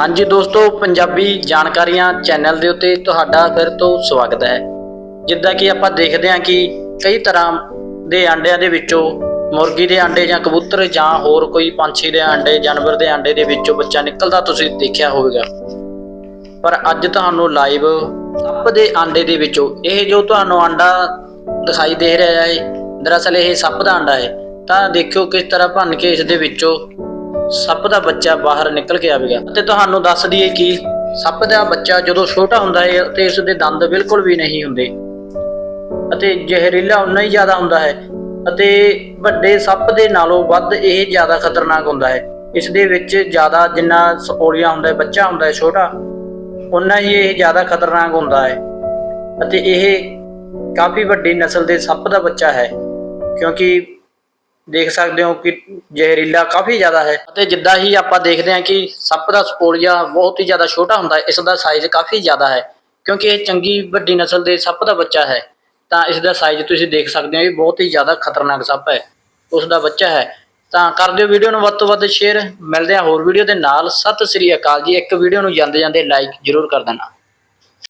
ਹਾਂਜੀ ਦੋਸਤੋ, ਪੰਜਾਬੀ ਜਾਣਕਾਰੀਆਂ ਚੈਨਲ ਦੇ ਉੱਤੇ ਤੁਹਾਡਾ ਫਿਰ ਤੋਂ ਸਵਾਗਤ ਹੈ। ਜਿੱਦਾਂ ਕਿ ਆਪਾਂ ਦੇਖਦੇ ਹਾਂ ਕਿ ਕਈ ਤਰ੍ਹਾਂ ਦੇ ਆਂਡਿਆਂ ਦੇ ਵਿੱਚੋਂ ਮੁਰਗੀ ਦੇ ਆਂਡੇ ਜਾਂ ਕਬੂਤਰ ਜਾਂ ਹੋਰ ਕੋਈ ਪੰਛੀ ਦੇ ਆਂਡੇ, ਜਾਨਵਰ ਦੇ ਆਂਡੇ ਦੇ ਵਿੱਚੋਂ ਬੱਚਾ ਨਿਕਲਦਾ ਤੁਸੀਂ ਦੇਖਿਆ ਹੋਵੇਗਾ। ਪਰ ਅੱਜ ਤੁਹਾਨੂੰ ਲਾਈਵ ਸੱਪ ਦੇ ਆਂਡੇ ਦੇ ਵਿੱਚੋਂ ਇਹ ਜੋ ਤੁਹਾਨੂੰ ਆਂਡਾ ਦਿਖਾਈ ਦੇ ਰਿਹਾ ਹੈ, ਦਰਅਸਲ ਇਹ ਸੱਪ ਦਾ ਆਂਡਾ ਹੈ। ਤਾਂ ਦੇਖਿਓ ਕਿਸ ਤਰ੍ਹਾਂ ਭੰਨ ਕੇ ਇਸ ਦੇ ਵਿੱਚੋਂ ਸੱਪ ਦਾ ਬੱਚਾ ਬਾਹਰ ਨਿਕਲ ਕੇ ਆਵੇਗਾ। ਅਤੇ ਤੁਹਾਨੂੰ ਦੱਸ ਦਈਏ ਕਿ ਸੱਪ ਦਾ ਬੱਚਾ ਜਦੋਂ ਛੋਟਾ ਹੁੰਦਾ ਹੈ ਤੇ ਇਸ ਦੇ ਦੰਦ ਬਿਲਕੁਲ ਵੀ ਨਹੀਂ ਹੁੰਦੇ। ਅਤੇ ਜ਼ਹਿਰੀਲਾ ਉਨਾ ਹੀ ਜ਼ਿਆਦਾ ਹੁੰਦਾ ਹੈ ਅਤੇ ਵੱਡੇ ਸੱਪ ਦੇ ਨਾਲੋਂ ਵੱਧ ਇਹ ਜ਼ਿਆਦਾ ਖਤਰਨਾਕ ਹੁੰਦਾ ਹੈ। ਇਸ ਦੇ ਵਿੱਚ ਜ਼ਿਆਦਾ ਜਿੰਨਾ ਸਪੋਲੀਆ ਹੁੰਦਾ ਹੈ ਬੱਚਾ ਹੁੰਦਾ ਹੈ ਛੋਟਾ, ਉਨਾ ਹੀ ਇਹ ਜ਼ਿਆਦਾ ਖਤਰਨਾਕ ਹੁੰਦਾ ਹੈ। ਅਤੇ ਇਹ ਕਾਫੀ ਵੱਡੀ ਨਸਲ ਦੇ ਸੱਪ ਦਾ ਬੱਚਾ ਹੈ, ਕਿਉਂਕਿ ਦੇਖ ਸਕਦੇ ਹੋ ਕਿ ਜ਼ਹਿਰੀਲਾ ਕਾਫੀ ਜ਼ਿਆਦਾ ਹੈ। ਅਤੇ ਜਿੱਦਾਂ ਹੀ ਆਪਾਂ ਦੇਖਦੇ ਹਾਂ ਕਿ ਸੱਪ ਦਾ ਸਪੋਲੀਆ ਬਹੁਤ ਹੀ ਜ਼ਿਆਦਾ ਛੋਟਾ ਹੁੰਦਾ ਹੈ, ਇਸ ਦਾ ਸਾਈਜ਼ ਕਾਫੀ ਜ਼ਿਆਦਾ ਹੈ, ਕਿਉਂਕਿ ਇਹ ਚੰਗੀ ਵੱਡੀ ਨਸਲ ਦੇ ਸੱਪ ਦਾ ਬੱਚਾ ਹੈ। ਤਾਂ ਇਸ ਦਾ ਸਾਈਜ਼ ਤੁਸੀਂ ਦੇਖ ਸਕਦੇ ਹੋ, ਇਹ ਬਹੁਤ ਹੀ ਜ਼ਿਆਦਾ ਖਤਰਨਾਕ ਸੱਪ ਹੈ, ਉਸ ਦਾ ਬੱਚਾ ਹੈ। ਤਾਂ ਕਰ ਦਿਓ ਵੀਡੀਓ ਨੂੰ ਵੱਧ ਤੋਂ ਵੱਧ ਸ਼ੇਅਰ ਮਿਲਦੇ ਹਾਂ ਹੋਰ ਵੀਡੀਓ ਦੇ ਨਾਲ। ਸਤਿ ਸ੍ਰੀ ਅਕਾਲ ਜੀ, ਇੱਕ ਵੀਡੀਓ ਨੂੰ ਜਾਂਦੇ ਜਾਂਦੇ ਲਾਈਕ ਜ਼ਰੂਰ ਕਰ ਦੇਣਾ।